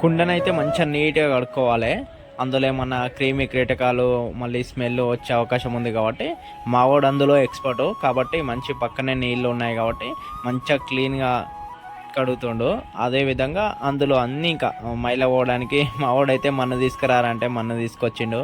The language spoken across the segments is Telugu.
కుండనైతే మంచిగా నీట్గా కడుక్కోవాలి. అందులో ఏమన్నా క్రీమీ కీటకాలు మళ్ళీ స్మెల్ వచ్చే అవకాశం ఉంది కాబట్టి మావాడు అందులో ఎక్స్పర్ట్. కాబట్టి మంచి పక్కనే నీళ్ళు ఉన్నాయి కాబట్టి మంచిగా క్లీన్గా కడుగుతుండు. అదే విధంగా అందులో అన్నీ ఇంకా మైల పోవడానికి మావాడైతే మన్ను తీసుకురారంటే మన్ను తీసుకొచ్చిండు.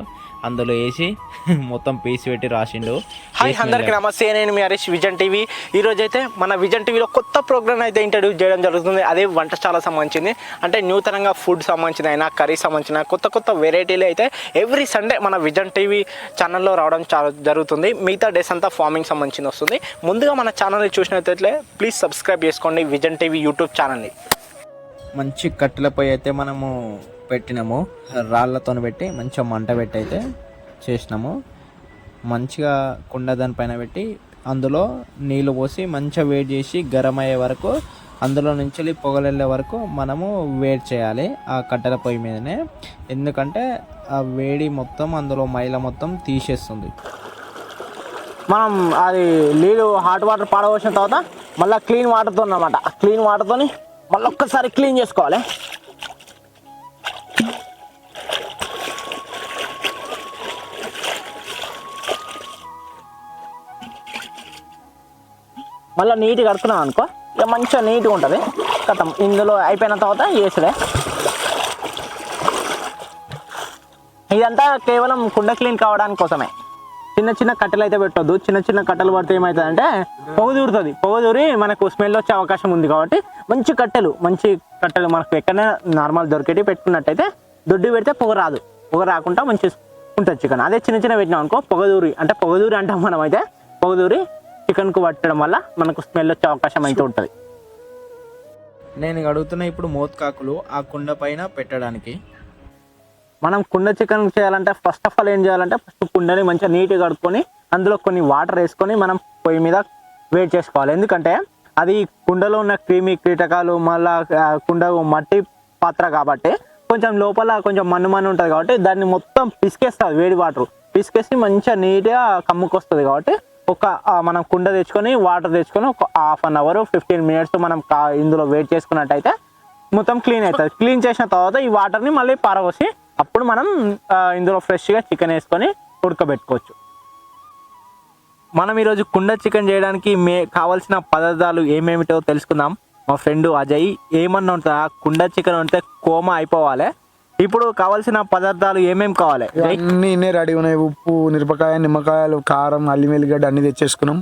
అందులో వేసి మొత్తం పీస్ పెట్టి రాసిండు. హాయ్ అందరికి నమస్తే. నేను మీ హరీష్ విజన్ టీవీ. ఈ రోజు అయితే మన విజన్ టీవీలో కొత్త ప్రోగ్రామ్ అయితే ఇంట్రడ్యూస్ చేయడం జరుగుతుంది. అదే వంటశాల సంబంధించింది. అంటే నూతనంగా ఫుడ్ సంబంధించిన అయినా కర్రీ సంబంధించిన కొత్త కొత్త వెరైటీలు అయితే ఎవ్రీ సండే మన విజన్ టీవీ ఛానల్లో రావడం చాలా జరుగుతుంది. మిగతా డేస్ అంతా ఫార్మింగ్ సంబంధించింది వస్తుంది. ముందుగా మన ఛానల్ని చూసినట్లయితే ప్లీజ్ సబ్స్క్రైబ్ చేసుకోండి విజన్ టీవీ యూట్యూబ్ ఛానల్ని మంచి కట్టెలపై అయితే మనము పెట్టినాము. రాళ్ళతో పెట్టి మంచిగా మంట పెట్టి అయితే చేసినాము. మంచిగా కుండ దానిపైన పెట్టి అందులో నీళ్ళు పోసి మంచిగా వేడి చేసి గరం అయ్యే వరకు అందులో నుంచి పొగలెళ్ళే వరకు మనము వేడి చేయాలి ఆ కట్టెల పొయ్యి మీదనే. ఎందుకంటే ఆ వేడి మొత్తం అందులో మైల మొత్తం తీసేస్తుంది. మనం అది నీళ్ళు హాట్ వాటర్ పాడవలసిన తర్వాత మళ్ళీ క్లీన్ వాటర్తో అన్నమాట. క్లీన్ వాటర్తోని మళ్ళీ ఒక్కసారి క్లీన్ చేసుకోవాలి. మళ్ళీ నీట్గా కడుక్కున్నాం అనుకో ఇక మంచిగా నీట్గా ఉంటుంది. కథం. ఇందులో అయిపోయిన తర్వాత వేసుడే. ఇదంతా కేవలం కుండ క్లీన్ కావడానికి కోసమే. చిన్న చిన్న కట్టెలు అయితే పెట్టొద్దు. చిన్న చిన్న కట్టెలు పడితే ఏమవుతుందంటే పొగ దూరుతుంది. పొగ దూరి మనకు స్మెల్ వచ్చే అవకాశం ఉంది కాబట్టి మంచి కట్టెలు మంచి కట్టెలు మనకు ఎక్కడైనా నార్మల్ దొరికేటి పెట్టుకున్నట్టయితే దొడ్డు పెడితే పొగ రాదు. పొగ రాకుండా మంచి ఉంటుంది చికెన్. అదే చిన్న చిన్న పెట్టినాం అనుకో పొగదూరి అంటే పొగదూరి అంటాం మనం అయితే పొగదూరి చికెన్కు పట్టడం వల్ల మనకు స్మెల్ వచ్చే అవకాశం అయితే ఉంటుంది. నేను అడుగుతున్న ఇప్పుడు మోత్కాకులు ఆ కుండ పైన పెట్టడానికి. మనం కుండ చికెన్ చేయాలంటే ఫస్ట్ ఆఫ్ ఆల్ ఏం చేయాలంటే ఫస్ట్ కుండని మంచిగా నీట్గా కడుక్కొని అందులో కొన్ని వాటర్ వేసుకొని మనం పొయ్యి మీద వేడి చేసుకోవాలి. ఎందుకంటే అది కుండలో ఉన్న క్రిమి కీటకాలు మళ్ళా కుండ మట్టి పాత్ర కాబట్టి కొంచెం లోపల కొంచెం మన్ను మన్ను ఉంటుంది కాబట్టి దాన్ని మొత్తం పిసికేస్తుంది వేడి వాటర్. పిసికేసి మంచిగా నీట్గా కమ్ముకొస్తుంది కాబట్టి ఒక మనం కుండ తెచ్చుకొని వాటర్ తెచ్చుకొని ఒక half an hour fifteen minutes మనం కా- ఇందులో వెయిట్ చేసుకున్నట్టయితే మొత్తం క్లీన్ అవుతుంది. క్లీన్ చేసిన తర్వాత ఈ వాటర్ని మళ్ళీ పారబోసి అప్పుడు మనం ఇందులో ఫ్రెష్గా చికెన్ వేసుకొని ఉడకబెట్టుకోవచ్చు. మనం ఈరోజు కుండ చికెన్ చేయడానికి మే కావాల్సిన పదార్థాలు ఏమేమిటో తెలుసుకుందాం. మా ఫ్రెండ్ అజయ్ ఏమన్నా ఉంటుందా కుండ చికెన్ ఉంటే కోమా అయిపోవాలి. ఇప్పుడు కావాల్సిన పదార్థాలు ఏమేమి కావాలి? అన్ని రెడీ ఉన్నాయి. ఉప్పు మిరపకాయ నిమ్మకాయలు కారం అల్లి వెల్లిగడ్డ అన్ని తెచ్చేసుకున్నాం.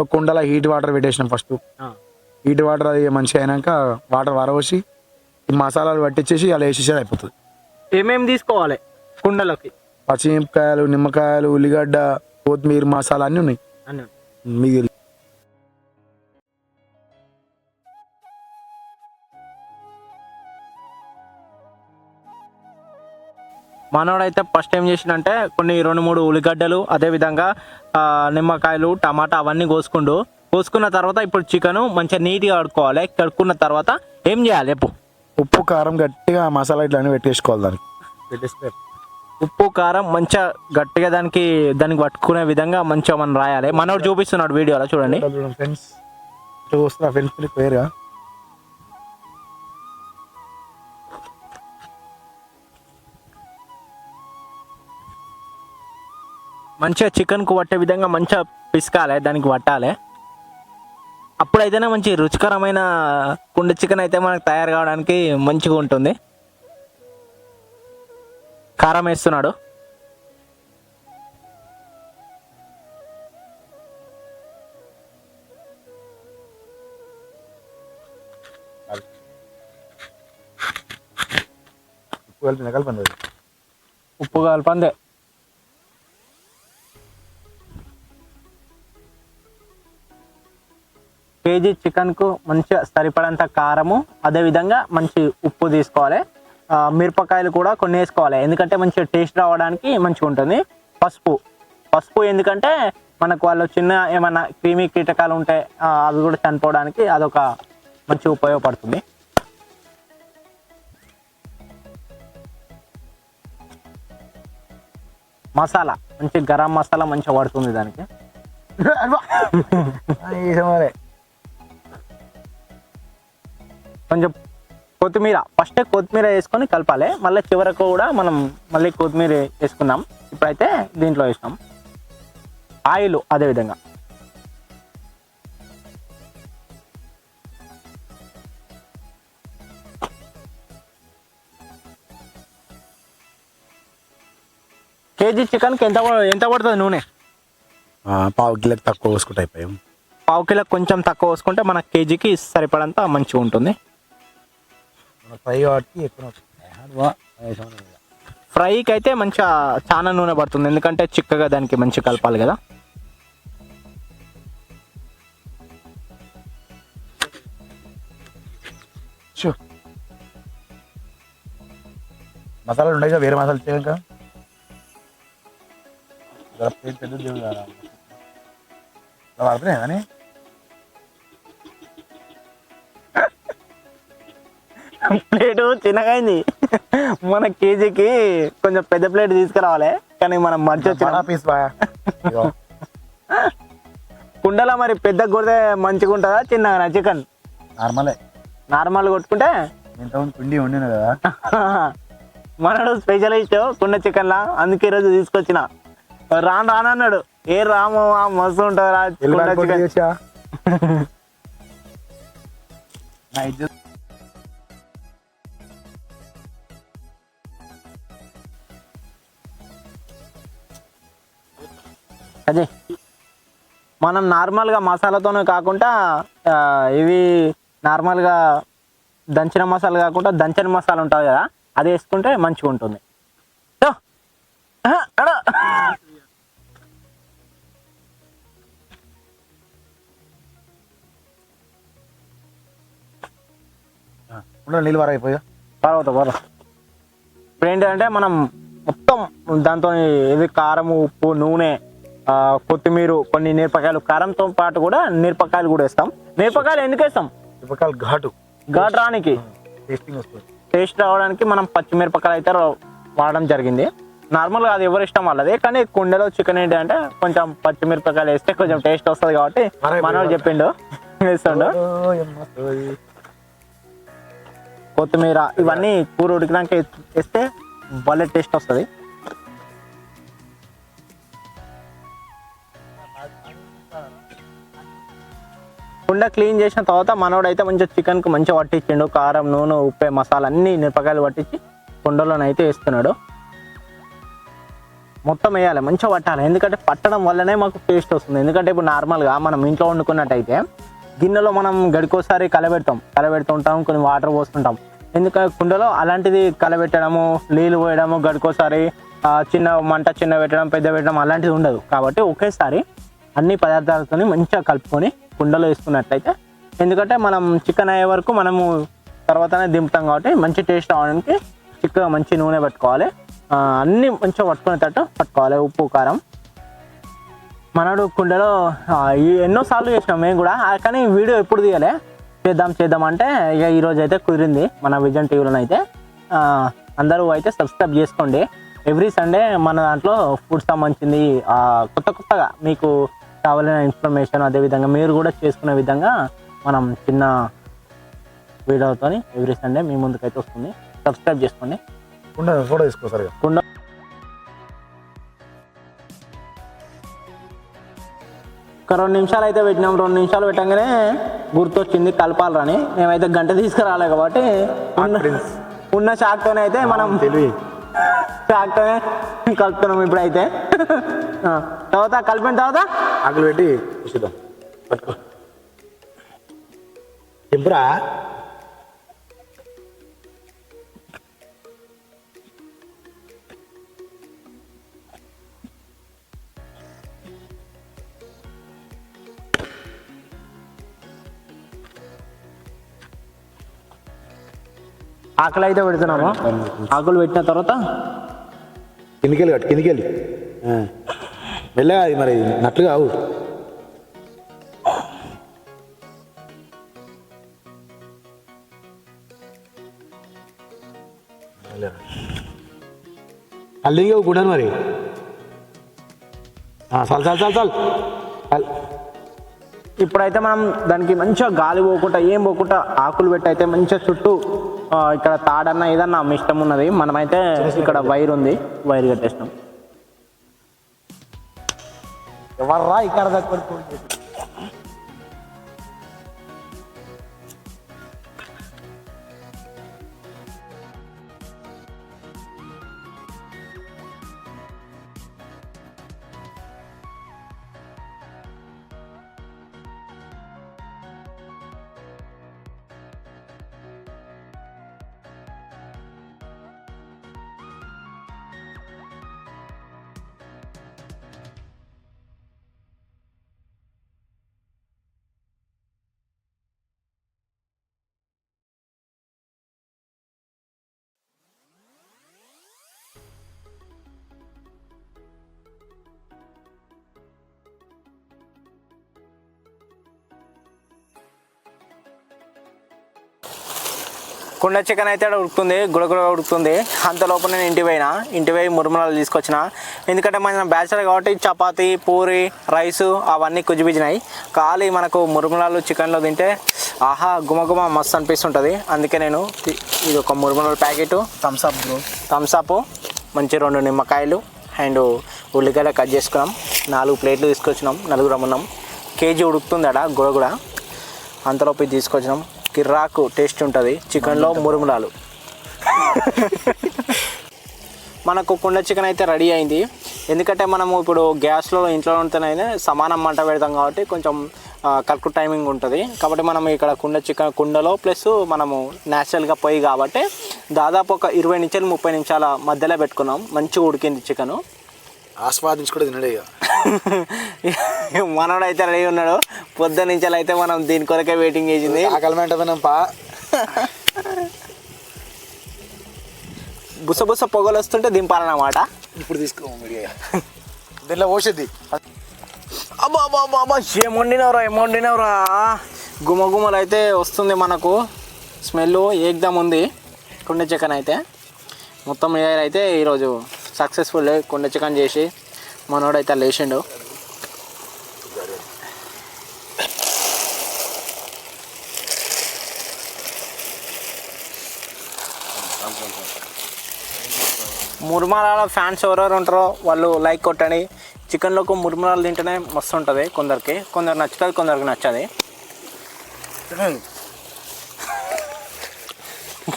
ఒక కుండలో హీట్ వాటర్ పెట్టేసినాం ఫస్ట్ హీట్ వాటర్ అది మంచిగా అయినాక వాటర్ వరవసి ఈ మసాలాలు పట్టించేసి అలా వేసేసేది అయిపోతుంది. ఏమేమి తీసుకోవాలి కుండలోకి? పచ్చిమిరపకాయలు నిమ్మకాయలు ఉల్లిగడ్డ కొత్తిమీర మసాలా అన్నీ ఉన్నాయి. మిగిలి మనోడైతే ఫస్ట్ ఏం చేసిండంటే కొన్ని రెండు మూడు ఉల్లిగడ్డలు అదేవిధంగా నిమ్మకాయలు టమాటా అవన్నీ కోసుకుండు. కోసుకున్న తర్వాత ఇప్పుడు చికెన్ మంచిగా నీట్గా కడుక్కోవాలి. కడుక్కున్న తర్వాత ఏం చేయాలి చెప్పు? ఉప్పు కారం గట్టిగా మసాలా ఇట్లా అన్ని పెట్టేసుకోవాలి దానికి. ఉప్పు కారం మంచిగా గట్టిగా దానికి దానికి పట్టుకునే విధంగా మంచిగా మనం రాయాలి. మనోడు చూపిస్తున్నాడు వీడియోలో చూడండి. ఫ్రెండ్స్ చూస్తున్నా ఫ్రెండ్స్ పేరుగా మంచిగా చికెన్కు పట్టే విధంగా మంచిగా పిసకాలి దానికి పట్టాలి. అప్పుడైతేనే మంచి రుచికరమైన కుండ చికెన్ అయితే మనకు తయారు కావడానికి మంచిగా ఉంటుంది. కారం వేస్తున్నాడు. ఉప్పు కలిపి కలపండి. ఉప్పు కలపందే కేజీ చికెన్కు మంచిగా సరిపడంత కారము అదేవిధంగా మంచి ఉప్పు తీసుకోవాలి. మిరపకాయలు కూడా కొన్ని వేసుకోవాలి. ఎందుకంటే మంచిగా టేస్ట్ రావడానికి మంచిగా ఉంటుంది. పసుపు. పసుపు ఎందుకంటే మనకు వాళ్ళు చిన్న ఏమైనా క్రిమి కీటకాలు ఉంటే అవి కూడా చనిపోవడానికి అదొక మంచి ఉపయోగపడుతుంది. మసాలా. మంచి గరం మసాలా మంచిగా పడుతుంది దానికి. కొంచెం కొత్తిమీర ఫస్ట్ కొత్తిమీర వేసుకొని కలపాలి. మళ్ళీ చివరకు కూడా మనం మళ్ళీ కొత్తిమీర వేసుకుందాం. ఇప్పుడైతే దీంట్లో వేసినాం. ఆయిల్ అదేవిధంగా కేజీ చికెన్కి ఎంత ఎంత పడుతుంది నూనె? పావు కిలోకి తక్కువ పోసుకుంటే అయిపోయాం. పావు కిలో కొంచెం తక్కువ వేసుకుంటే మన కేజీకి సరిపడంత మంచిగా ఉంటుంది. ఫ్రై కాబట్టి ఎక్కువ ఫ్రైకి అయితే మంచిగా చాలా నూనె పడుతుంది. ఎందుకంటే చిక్కగా దానికి మంచి కలపాలి కదా. మసాలాలు ఉన్నాయి కదా వేరే మసాలా ప్లేట్ పెద్ద దేవుడు కదా. అలా పడుతున్నాయి కానీ ప్లేట్ చిన్నగా అయింది మన కేజీకి కొంచెం పెద్ద ప్లేట్ తీసుకురావాలి. కానీ మనం మర్చి. కుండలో మరి పెద్ద కొడితే మంచిగా ఉంటుందా చిన్నగా చికెన్? నార్మలే. నార్మల్ కొట్టుకుంటే? పిండి వండిన కదా. మనడు స్పెషలిస్ట్ కుండ చికెన్ లా అందుకే ఈరోజు తీసుకొచ్చిన. రాను రాను అన్నాడు. ఏ రాము ఆ మస్తు ఉంటుంది రా కుండ చికెన్. అదే మనం నార్మల్గా మసాలాతోనే కాకుండా ఇవి నార్మల్గా దంచిన మసాలా కాకుండా దంచని మసాలా ఉంటుంది కదా అది వేసుకుంటే మంచిగా ఉంటుంది. నీళ్ళు వరైపోయా పర్వత పర్వ ఇప్పుడు ఏంటంటే మనం మొత్తం దాంతో ఇది కారం ఉప్పు నూనె కొత్తిమీర కొన్ని మిరపకాయలు కారంతో పాటు కూడా మిరపకాయలు కూడా వేస్తాం. మిరపకాయలు ఎందుకు వేస్తాం? మిరపకాయలు ఘాటు. ఘాటు రానికి. టేస్ట్ రావడానికి మనం పచ్చిమిరపకాయలు అయితే వాడడం జరిగింది. నార్మల్గా అది ఎవరి ఇష్టం వాళ్ళది కానీ కుండలో చికెన్ ఏంటి అంటే కొంచెం పచ్చిమిరపకాయలు వేస్తే కొంచెం టేస్ట్ వస్తుంది కాబట్టి మనోడు చెప్పిండు. వేస్తుండు. కొత్తిమీర ఇవన్నీ కూర ఉడికినాక వేస్తే భలే టేస్ట్ వస్తుంది. కుండ క్లీన్ చేసిన తర్వాత మనోడైతే మంచిగా చికెన్కి మంచిగా పట్టించిండు కారం నూనె ఉప్పు మసాలా అన్నీ మిరపకాయలు పట్టించి కుండలోనైతే వేస్తున్నాడు. మొత్తం వేయాలి మంచిగా పట్టాలి ఎందుకంటే పట్టడం వల్లనే మాకు టేస్ట్ వస్తుంది. ఎందుకంటే ఇప్పుడు నార్మల్గా మనం ఇంట్లో వండుకున్నట్టయితే గిన్నెలో మనం గడికోసారి కలబెడతాం. కలబెడుతుంటాం కొన్ని వాటర్ పోస్తుంటాం. ఎందుకంటే కుండలో అలాంటిది కలబెట్టడము నీళ్ళు పోయడము గడికోసారి చిన్న మంట చిన్న పెట్టడం పెద్ద పెట్టడం అలాంటిది ఉండదు. కాబట్టి ఒకేసారి అన్ని పదార్థాలతో మంచిగా కలుపుకొని కుండలో వేసుకున్నట్లయితే ఎందుకంటే మనం చికెన్ అయ్యే వరకు మనము తర్వాతనే దింపుతాం కాబట్టి మంచి టేస్ట్ రావడానికి చిక్కగా మంచి నూనె పట్టుకోవాలి. అన్ని మంచిగా పట్టుకునేటట్టు పట్టుకోవాలి ఉప్పు కారం. మనడు కుండలో ఎన్నోసార్లు చేసినాం మేము కూడా. కానీ వీడియో ఎప్పుడు తీయలే. చేద్దాం చేద్దాం అంటే ఇక ఈరోజు అయితే కుదిరింది మన విజన్ టీవీలో అయితే. అందరూ అయితే సబ్స్క్రైబ్ చేసుకోండి. ఎవ్రీ సండే మన దాంట్లో ఫుడ్ సంబంధించింది కొత్త కొత్తగా మీకు కావాలైన ఇన్ఫర్మేషన్ అదేవిధంగా మీరు కూడా చేసుకునే విధంగా మనం చిన్న వీడియోతో ఎవ్రీ సండే మీ ముందుకైతే వస్తుంది. సబ్స్క్రైబ్ చేసుకోండి. కుండ ఒక రెండు నిమిషాలు అయితే పెట్టినాం. రెండు నిమిషాలు పెట్టగానే గుర్తొచ్చింది కలపాలని మేమైతే గంట తీసుకురాలే కాబట్టి ఉన్న ఉన్న షాక్తోనే అయితే మనం తెలివి. షాక్తోనే కలుపుతున్నాం ఇప్పుడైతే. ఆ, తర్వాత కలిపిన తర్వాత? ఆకులు పెట్టి చూద్దాం పట్టుకో ఆకలి అయితే పెడుతున్నాము? ఆకులు పెట్టిన తర్వాత? కిందికెళ్ళి కట్టు కిందికెళ్ళి. ఆ. మెల్లగా అది మరి నట్లు కావు. అల్లిగా కూడా మరి. చాలు చాలు చాలు చాలు. ఇప్పుడైతే మనం దానికి మంచిగా గాలి పోకుండా ఏం పోకుండా ఆకులు పెట్టి అయితే మంచిగా చుట్టూ ఇక్కడ తాడన్న ఏదన్నా మీ ఇష్టం ఉన్నది? మనమైతే ఇక్కడ వైర్ ఉంది. వైర్ కట్టేసినాం ఎవర్రా ఇక్కడ దగ్గర కుండ చికెన్ అయితే ఆడ ఉడుకుతుంది గుడగుడ ఉడుకుతుంది. అంత లోపల నేను ఇంటి పోయినా ఇంటి పోయి మురుమరాలు తీసుకొచ్చిన. ఎందుకంటే మన బ్యాచులర్ కాబట్టి చపాతి పూరి రైసు అవన్నీ కుజిబిజినాయి. ఖాళీ మనకు మురుమరాలు చికెన్లో తింటే ఆహా గుమగుమ మస్తు అనిపిస్తుంటుంది. అందుకే నేను ఇది ఒక మురుమరాల packet. Thums Up bro Thums Up మంచి రెండు నిమ్మకాయలు అండ్ ఉల్లిగడ్డ కట్ చేసుకున్నాం. నాలుగు ప్లేట్లు తీసుకొచ్చినాం నలుగురం ఉన్నాం. కేజీ ఉడుకుతుంది అడ గుడగుడ అంతలోపు తీసుకొచ్చినాం. కిర్రాకు టేస్ట్ ఉంటుంది. చికెన్లో మురుములాలు. మనకు కుండ చికెన్ అయితే రెడీ అయింది. ఎందుకంటే మనము ఇప్పుడు గ్యాస్లో ఇంట్లో ఉంటేనైతే సమానం మంట పెడతాం కాబట్టి కొంచెం కరెక్ట్ టైమింగ్ ఉంటుంది. కాబట్టి మనం ఇక్కడ కుండ చికెన్ కుండలో ప్లస్ మనము న్యాచురల్గా పొయ్యి కాబట్టి దాదాపు ఒక ఇరవై నిమిషాలు ముప్పై నిమిషాల మధ్యలో పెట్టుకున్నాం. మంచిగా ఉడికింది చికెను. ఆస్వాదించుకుంటే తినడే ఇక. మనోడు అయితే రెడీ ఉన్నాడు. పొద్దున్న నుంచి అయితే మనం దీని కొరకే వెయిటింగ్ చేసింది. ఆకలి వెంటనే పా. బుస బుస పొగలు వస్తుంటే దింపాలన్నమాట. ఇప్పుడు తీసుకో దీంట్లో పోసేది అబ్బా అబ్బా అబ్బా అబ్బా ఏం వండినవరా ఏం వండినవరా గుమ గుమలు అయితే వస్తుంది మనకు. స్మెల్ ఏకదం ఉంది. కుండ చికెన్ అయితే. మొత్తం అయితే ఈరోజు సక్సెస్ఫుల్ కుండ చికెన్ చేసి మనోడైతే లేచిండు మురుమరాల ఫ్యాన్స్ ఎవరెవరు ఉంటారో వాళ్ళు లైక్ కొట్టండి. చికెన్లోకి మురుమరాలు తింటేనే మస్తు ఉంటుంది కొందరికి. కొందరు నచ్చుతుంది కొందరికి నచ్చది.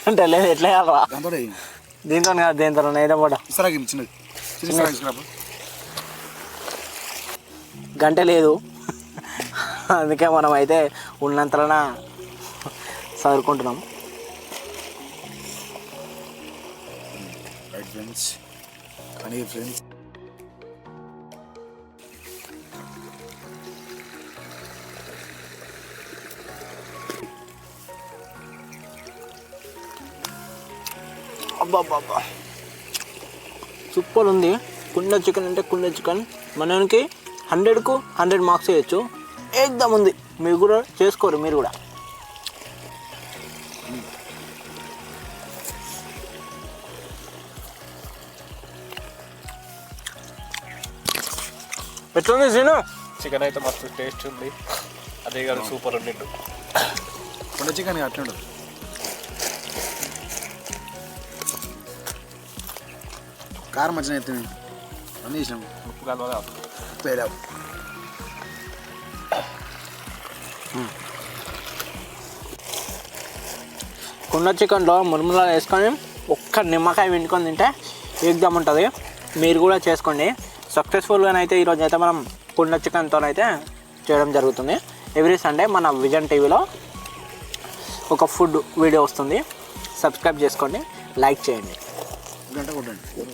అంటే లేదు ఎట్లా చేయాలరా దాంతో కాదు దీంతో ఏదో కూడా గంట లేదు. అందుకే మనం అయితే ఉన్నంతలోన చదువుకుంటున్నాం ఫ్రెండ్స్ ఫ్రెండ్స్ అబ్బా అబ్బా సూపర్ ఉంది. కుండ చికెన్ అంటే కుండ చికెన్. మనకి హండ్రెడ్కు హండ్రెడ్ మార్క్స్ వేయచ్చు. ఏకదం ఉంది. మీరు కూడా చేసుకోరు మీరు కూడా. ఎట్లుంది సీను? చికెన్ అయితే మస్తు టేస్ట్ ఉంది. అదే కాదు సూపర్ ఉన్నట్టు కొండ చికెన్ అట్లా కారం వచ్చిన ఎత్తుంది అన్నీ ఇష్టం ఉప్పు వేలావు కుండ చికెన్లో మురుములా వేసుకొని ఒక్క నిమ్మకాయ వెండుకొని తింటే ఏకదమ్ ఉంటుంది. మీరు కూడా చేసుకోండి. సక్సెస్ఫుల్గా అయితే ఈరోజు అయితే మనం కుండ చికెన్తో అయితే చేయడం జరుగుతుంది. ఎవ్రీ సండే మన విజన్ టీవీలో ఒక ఫుడ్ వీడియో వస్తుంది. సబ్స్క్రైబ్ చేసుకోండి. లైక్ చేయండి. గంట కొట్టండి.